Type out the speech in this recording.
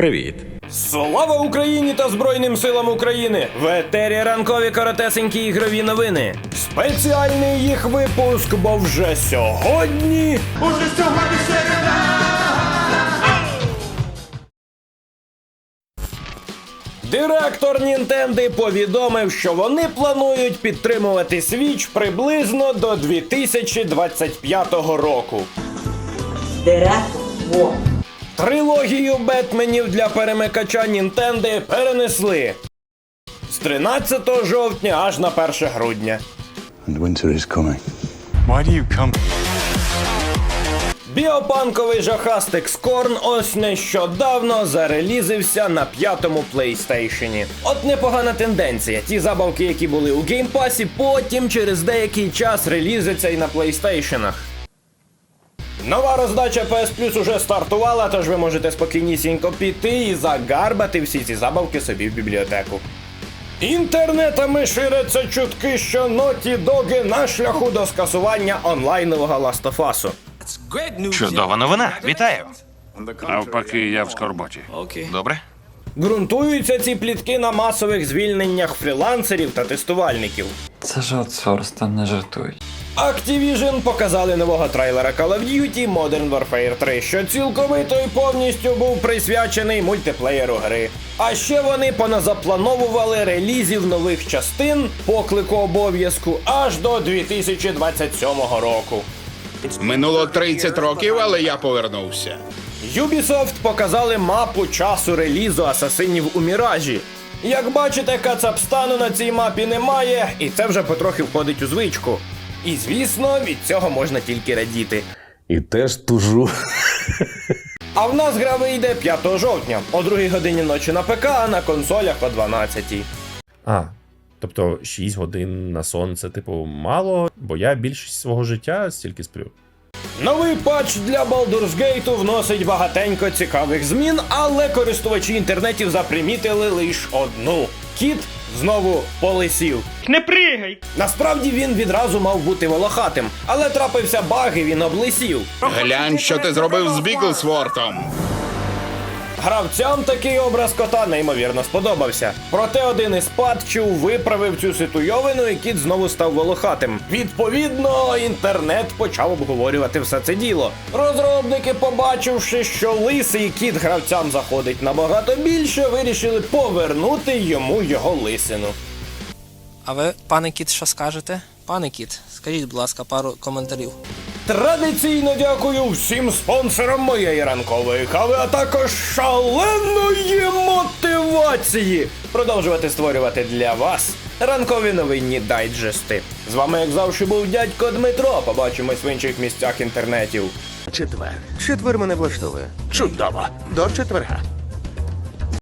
Привіт. Слава Україні та Збройним силам України! В етері ранкові коротесенькі ігрові новини. Спеціальний їх випуск, бо вже сьогодні. Уже сьогодні. Директор Нінтенди повідомив, що вони планують підтримувати Switch приблизно до 2025 року. Директор. Трилогію Бетменів для перемикача Нінтенди перенесли з 13 жовтня аж на 1 грудня. And winter is coming. Why do you come? Біопанковий жахастик Скорн ось нещодавно зарелізився на п'ятому PlayStation. От непогана тенденція. Ті забавки, які були у геймпасі, потім через деякий час релізиться і на PlayStation. Нова роздача PS Plus уже стартувала, тож ви можете спокійнісінько піти і загарбати всі ці забавки собі в бібліотеку. Інтернетами ширяться чутки, що Naughty Dog на шляху до скасування онлайнового Last of Us. Чудова новина. Вітаю. Навпаки, я в скорботі. Добре? Ґрунтуються ці плітки на масових звільненнях фрілансерів та тестувальників. Це ж аутсорс, там не жартують. Activision показали нового трейлера Call of Duty Modern Warfare 3, що цілковито і повністю був присвячений мультиплеєру гри. А ще вони поназаплановували релізів нових частин поклику обов'язку аж до 2027 року. Минуло 30 років, але я повернувся. Ubisoft показали мапу часу релізу асасинів у Міражі. Як бачите, кацапстану на цій мапі немає, і це вже потрохи входить у звичку. І звісно, від цього можна тільки радіти. І теж тужу. А в нас гра вийде 5 жовтня о 2 годині ночі на ПК, а на консолях о 12. А, тобто 6 годин на сон це, типу, мало, бо я більшість свого життя стільки сплю. Новий патч для Baldur's Gate вносить багатенько цікавих змін, але користувачі інтернетів запримітили лише одну. Кіт знову полисів. Не пригай! Насправді він відразу мав бути волохатим, але трапився баг і він облисів. Глянь, що ти зробив з Біглсвортом. Гравцям такий образ кота неймовірно сподобався. Проте один із патчів виправив цю ситуйовину, і кіт знову став волохатим. Відповідно, інтернет почав обговорювати все це діло. Розробники, побачивши, що лисий кіт гравцям заходить набагато більше, вирішили повернути йому його лисину. А ви, пане кіт, що скажете? Пане кіт, скажіть, будь ласка, пару коментарів. Традиційно дякую всім спонсорам моєї ранкової кави, а також шаленої мотивації продовжувати створювати для вас ранкові новинні дайджести. З вами, як завжди, був дядько Дмитро. Побачимось в інших місцях інтернетів. Четвер. Четвер мене влаштовує. Чудово. До четверга.